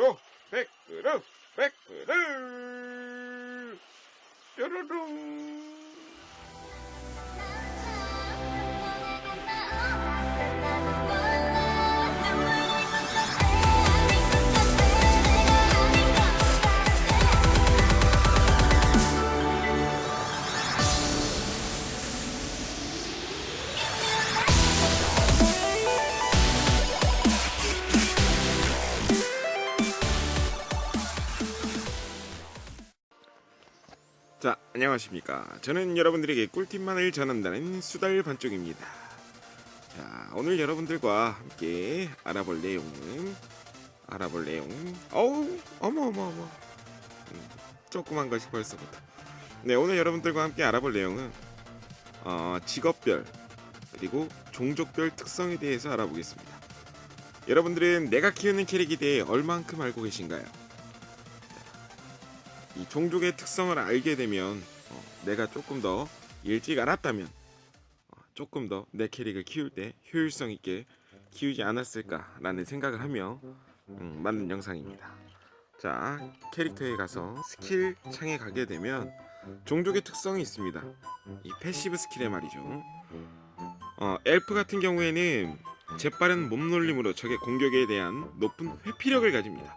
Pickle-do, pickle-do, pickle-do. Do-do-do. 안녕하십니까. 저는 여러분들에게 꿀팁만을 전한다는 수달 반쪽입니다. 자, 오늘 여러분들과 함께 알아볼 내용은 알아볼 내용. 어우, 어머 어머 어머. 음, 조그만 것이 벌써부터. 네, 오늘 여러분들과 함께 알아볼 내용은 어, 직업별 그리고 종족별 특성에 대해서 알아보겠습니다. 여러분들은 내가 키우는 캐릭에 대해 얼만큼 알고 계신가요? 이 종족의 특성을 알게 되면 어, 내가 조금 더 일찍 알았다면 어, 조금 더 내 캐릭을 키울 때 효율성 있게 키우지 않았을까라는 생각을 하며 음, 만든 영상입니다. 자 캐릭터에 가서 스킬 창에 가게 되면 종족의 특성이 있습니다. 이 패시브 스킬에 말이죠. 어, 엘프 같은 경우에는 재빠른 몸놀림으로 적의 공격에 대한 높은 회피력을 가집니다.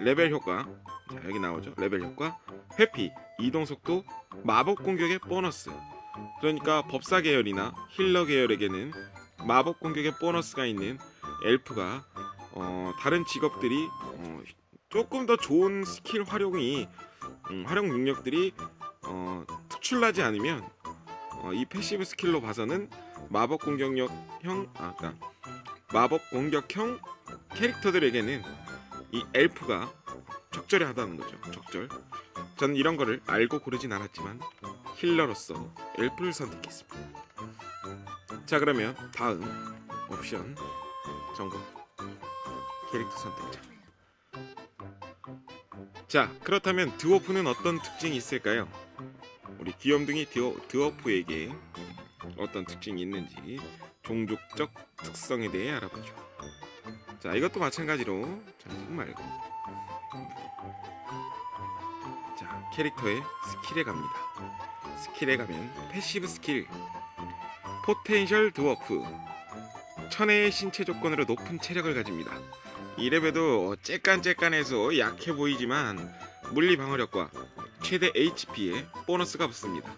레벨 효과 자 여기 나오죠 레벨 효과 회피 이동 속도 마법 공격의 보너스 그러니까 법사 계열이나 힐러 계열에게는 마법 공격의 보너스가 있는 엘프가 어, 다른 직업들이 어, 조금 더 좋은 스킬 활용이 음, 활용 능력들이 어, 특출나지 않으면 어, 이 패시브 스킬로 봐서는 마법 공격력형 아 그러니까 마법 공격형 캐릭터들에게는 이 엘프가 적절하다는 거죠. 적절. 저는 이런 거를 알고 고르진 않았지만 힐러로서 엘프를 선택했습니다. 자 그러면 다음 옵션 정보 캐릭터 선택자. 자 그렇다면 드워프는 어떤 특징이 있을까요? 우리 귀염둥이 드워, 드워프에게 어떤 특징이 있는지 종족적 특성에 대해 알아보죠. 자 이것도 마찬가지로 전국 말고 자 캐릭터의 스킬에 갑니다. 스킬에 가면 패시브 스킬 포텐셜 드워프 천혜의 신체 조건으로 높은 체력을 가집니다. 이 레벨도 째깐째깐해서 약해 보이지만 물리 방어력과 최대 HP에 보너스가 붙습니다.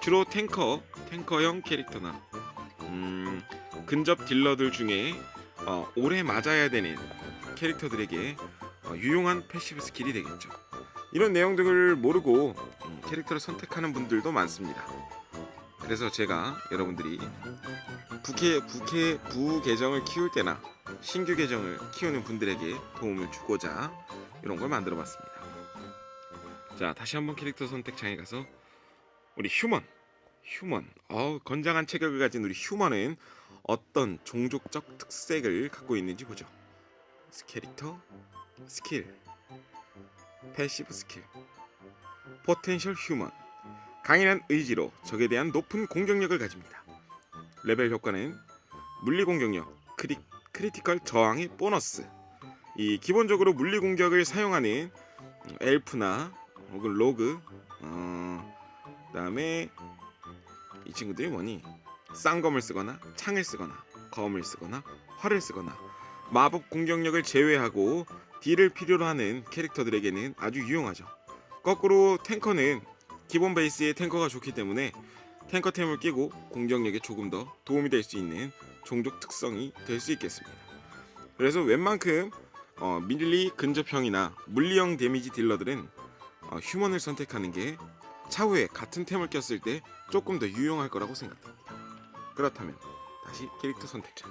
주로 탱커, 탱커형 캐릭터나 음, 근접 딜러들 중에 어, 오래 맞아야 되는 캐릭터들에게 어, 유용한 패시브 스킬이 되겠죠. 이런 내용들을 모르고 음, 캐릭터를 선택하는 분들도 많습니다. 그래서 제가 여러분들이 부캐 부캐 부 계정을 키울 때나 신규 계정을 키우는 분들에게 도움을 주고자 이런 걸 만들어 봤습니다. 자, 다시 한번 캐릭터 선택창에 가서 우리 휴먼 휴먼 어 건장한 체격을 가진 우리 휴먼은 어떤 종족적 특색을 갖고 있는지 보죠. 캐릭터, 스킬, 패시브 스킬, 포텐셜 휴먼, 강인한 의지로 적에 대한 높은 공격력을 가집니다. 레벨 효과는 물리 공격력, 크리, 크리티컬 저항의 보너스. 이 기본적으로 물리 공격을 사용하는 엘프나 혹은 로그, 어, 그다음에 이 친구들이 뭐니? 쌍검을 쓰거나 창을 쓰거나 검을 쓰거나 활을 쓰거나 마법 공격력을 제외하고 딜을 필요로 하는 캐릭터들에게는 아주 유용하죠. 거꾸로 탱커는 기본 베이스의 탱커가 좋기 때문에 탱커템을 끼고 공격력에 조금 더 도움이 될 수 있는 종족 특성이 될 수 있겠습니다. 그래서 웬만큼 어, 밀리 근접형이나 물리형 데미지 딜러들은 어, 휴먼을 선택하는 게 차후에 같은 템을 꼈을 때 조금 더 유용할 거라고 생각됩니다. 그렇다면 다시 캐릭터 선택자.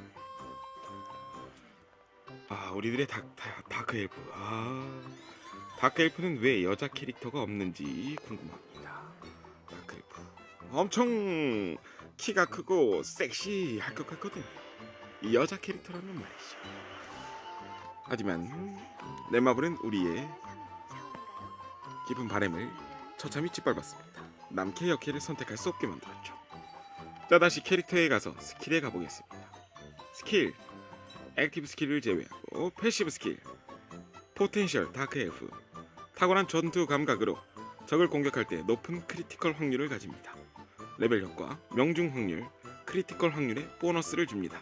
아 우리들의 다, 다, 다크 엘프. 아 다크 엘프는 왜 여자 캐릭터가 없는지 궁금합니다. 다크 엘프 엄청 키가 크고 섹시할 것 같거든. 이 여자 캐릭터라는 말이죠. 하지만 넷마블은 우리의 깊은 바램을 처참히 짓밟았습니다. 남캐 역캐를 선택할 수 없게 만들었죠. 자 다시 캐릭터에 가서 스킬에 가보겠습니다. 스킬 액티브 스킬을 제외하고 패시브 스킬 포텐셜 다크 F 탁월한 전투 감각으로 적을 공격할 때 높은 크리티컬 확률을 가집니다. 레벨 효과, 명중 확률, 크리티컬 확률에 보너스를 줍니다.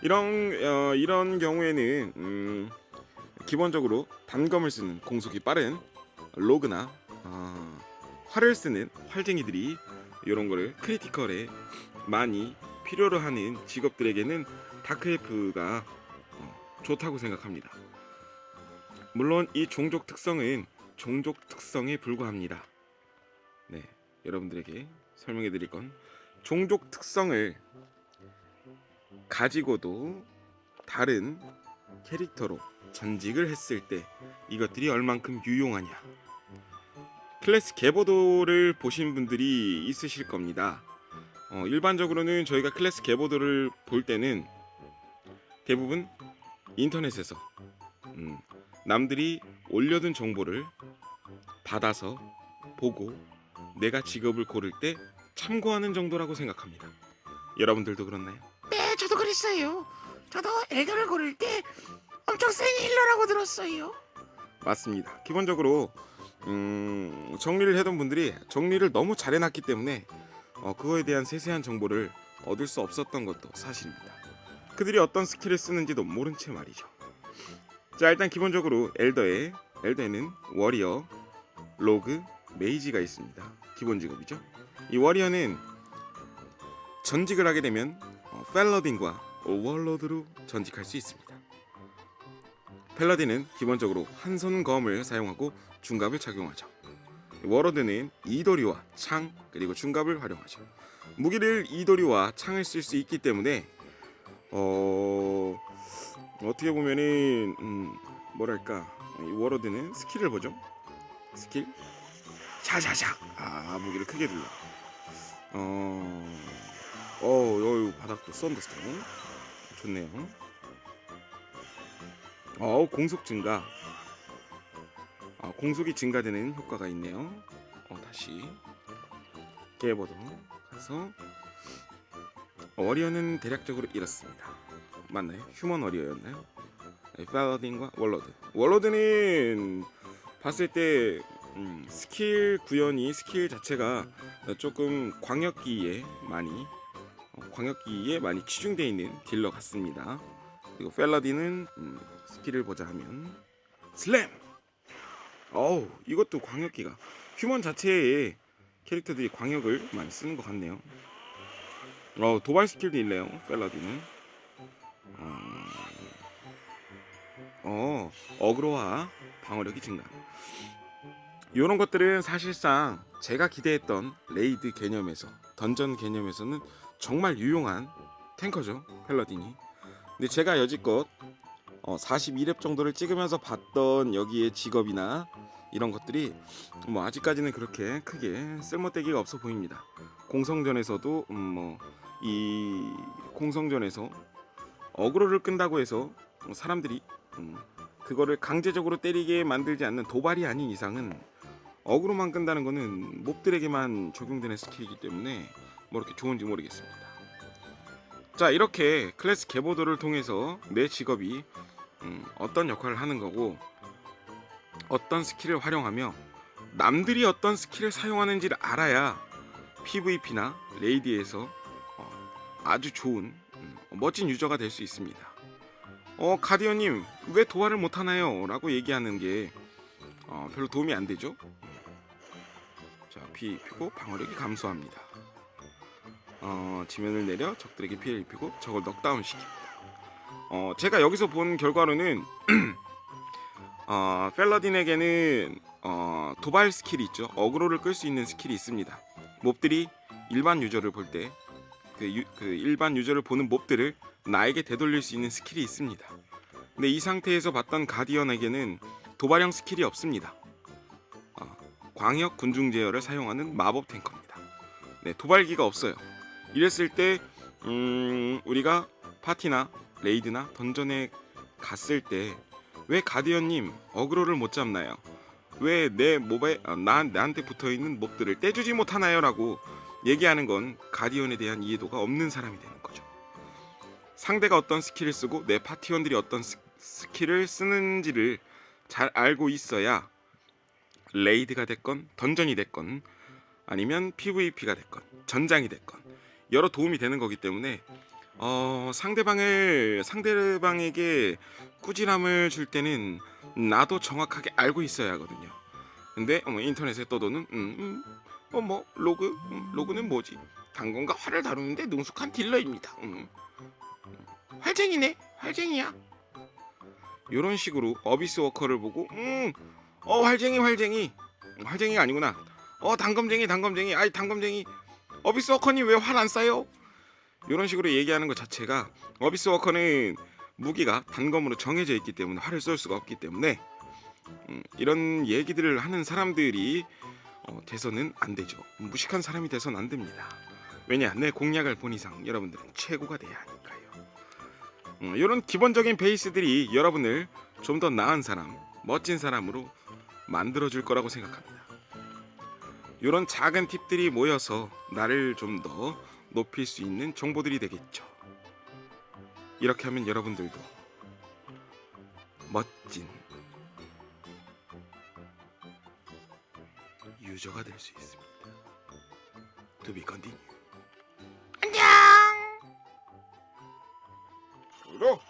이런 어, 이런 경우에는 음, 기본적으로 단검을 쓰는 공속이 빠른 로그나 어, 활을 쓰는 활쟁이들이 이런 거를 크리티컬에 많이 필요로 하는 직업들에게는 다크에프가 어, 좋다고 생각합니다. 물론 이 종족 특성은 종족 특성에 불과합니다. 네, 여러분들에게 설명해 드릴 건 종족 특성을 가지고도 다른 캐릭터로 전직을 했을 때 이것들이 얼만큼 유용하냐. 클래스 개보도를 보신 분들이 있으실 겁니다. 어, 일반적으로는 저희가 클래스 개보도를 볼 때는 대부분 인터넷에서 음, 남들이 올려둔 정보를 받아서 보고 내가 직업을 고를 때 참고하는 정도라고 생각합니다. 여러분들도 그렇나요? 네, 저도 그랬어요. 저도 엘더를 고를 때 엄청 센 힐러라고 들었어요. 맞습니다. 기본적으로 음, 정리를 해둔 분들이 정리를 너무 잘해놨기 때문에 어, 그거에 대한 세세한 정보를 얻을 수 없었던 것도 사실입니다. 그들이 어떤 스킬을 쓰는지도 모른 채 말이죠. 자 일단 기본적으로 엘더에 엘더에는 워리어, 로그, 메이지가 있습니다. 기본 직업이죠. 이 워리어는 전직을 하게 되면 어, 펠러딘과 오월로드로 전직할 수 있습니다. 펠라딘은 기본적으로 한 손 검을 사용하고 중갑을 착용하죠. 워로드는 이도리와 창 그리고 중갑을 활용하죠. 무기를 이도리와 창을 쓸 수 있기 때문에 어 어떻게 보면은 음, 뭐랄까 이 워로드는 스킬을 보죠. 스킬? 샤샤샤. 아 무기를 크게 눌러. 어 어, 어, 바닥도 썬더스톰 좋네요. 어 공속 증가. 어, 공속이 증가되는 효과가 있네요. 어 다시. 깨보도록 가서 워리어는 대략적으로 이렇습니다 맞나요? 휴먼 워리어였나요? 네, 팔라딘과 월러드 월러드는 봤을 때 음, 스킬 구현이 스킬 자체가 조금 광역기에 많이 어, 광역기에 많이 치중되어 있는 딜러 같습니다 그리고 펠라딘은 음, 스킬을 보자 하면 슬램. 어우 이것도 광역기가 휴먼 자체의 캐릭터들이 광역을 많이 쓰는 것 같네요. 어 도발 스킬도 있네요. 펠라딘은. 어, 어 어그로와 방어력이 증가. 이런 것들은 사실상 제가 기대했던 레이드 개념에서 던전 개념에서는 정말 유용한 탱커죠 펠라딘이. 근데 제가 여지껏 어, 42렙 정도를 찍으면서 봤던 여기에 직업이나 이런 것들이 뭐 아직까지는 그렇게 크게 쓸모되기가 없어 보입니다. 공성전에서도 음, 뭐 이 공성전에서 어그로를 끈다고 해서 사람들이 음, 그거를 강제적으로 때리게 만들지 않는 도발이 아닌 이상은 어그로만 끈다는 거는 몹들에게만 적용되는 스킬이기 때문에 뭐 이렇게 좋은지 모르겠습니다. 자 이렇게 클래스 개보도를 통해서 내 직업이 음, 어떤 역할을 하는 거고 어떤 스킬을 활용하며 남들이 어떤 스킬을 사용하는지를 알아야 PVP나 레이디에서 어, 아주 좋은 음, 멋진 유저가 될 수 있습니다. 어 가디언님 왜 도발을 못 하나요? 라고 얘기하는 게 어, 별로 도움이 안 되죠. 자 PVP고 방어력이 감소합니다. 어, 지면을 내려 적들에게 피해를 입히고 적을 넉다운 시킵니다. 어, 제가 여기서 본 결과로는 어, 펠러딘에게는 어, 도발 스킬이 있죠. 어그로를 끌 수 있는 스킬이 있습니다. 몹들이 일반 유저를 볼 때 그그 일반 유저를 보는 몹들을 나에게 되돌릴 수 있는 스킬이 있습니다. 근데 이 상태에서 봤던 가디언에게는 도발형 스킬이 없습니다. 어, 광역 군중 제어를 사용하는 마법 탱커입니다. 네, 도발기가 없어요. 이랬을 때 음, 우리가 파티나 레이드나 던전에 갔을 때 왜 가디언님 어그로를 못 잡나요? 왜내 몹에 아, 나 나한테 붙어 있는 몹들을 떼주지 못하나요?라고 얘기하는 건 가디언에 대한 이해도가 없는 사람이 되는 거죠. 상대가 어떤 스킬을 쓰고 내 파티원들이 어떤 스, 스킬을 쓰는지를 잘 알고 있어야 레이드가 됐건 던전이 됐건 아니면 PVP가 됐건 전장이 됐건 여러 도움이 되는 거기 때문에 어, 상대방을 상대방에게 꾸지람을 줄 때는 나도 정확하게 알고 있어야 하거든요. 근데 어, 인터넷에 떠도는 음, 음, 어, 뭐 로그 음, 로그는 뭐지? 당근과 활을 다루는데 능숙한 딜러입니다. 음. 활쟁이네, 활쟁이야. 이런 식으로 어비스 워커를 보고 음, 어 활쟁이 활쟁이 음, 활쟁이가 아니구나. 어 단검쟁이 단검쟁이 아이 단검쟁이 어비스 워커님 왜 활 안 쏴요? 이런 식으로 얘기하는 것 자체가 어비스 워커는 무기가 단검으로 정해져 있기 때문에 활을 쏠 수가 없기 때문에 음, 이런 얘기들을 하는 사람들이 어, 돼서는 안 되죠. 무식한 사람이 돼서는 안 됩니다. 왜냐 내 공략을 본 이상 여러분들은 최고가 돼야 하니까요. 음, 이런 기본적인 베이스들이 여러분을 좀 더 나은 사람, 멋진 사람으로 만들어줄 거라고 생각합니다. 이런 작은 팁들이 모여서 나를 좀 더 높일 수 있는 정보들이 되겠죠. 이렇게 하면 여러분들도 멋진 유저가 될 수 있습니다. To be continued. 안녕. 구독,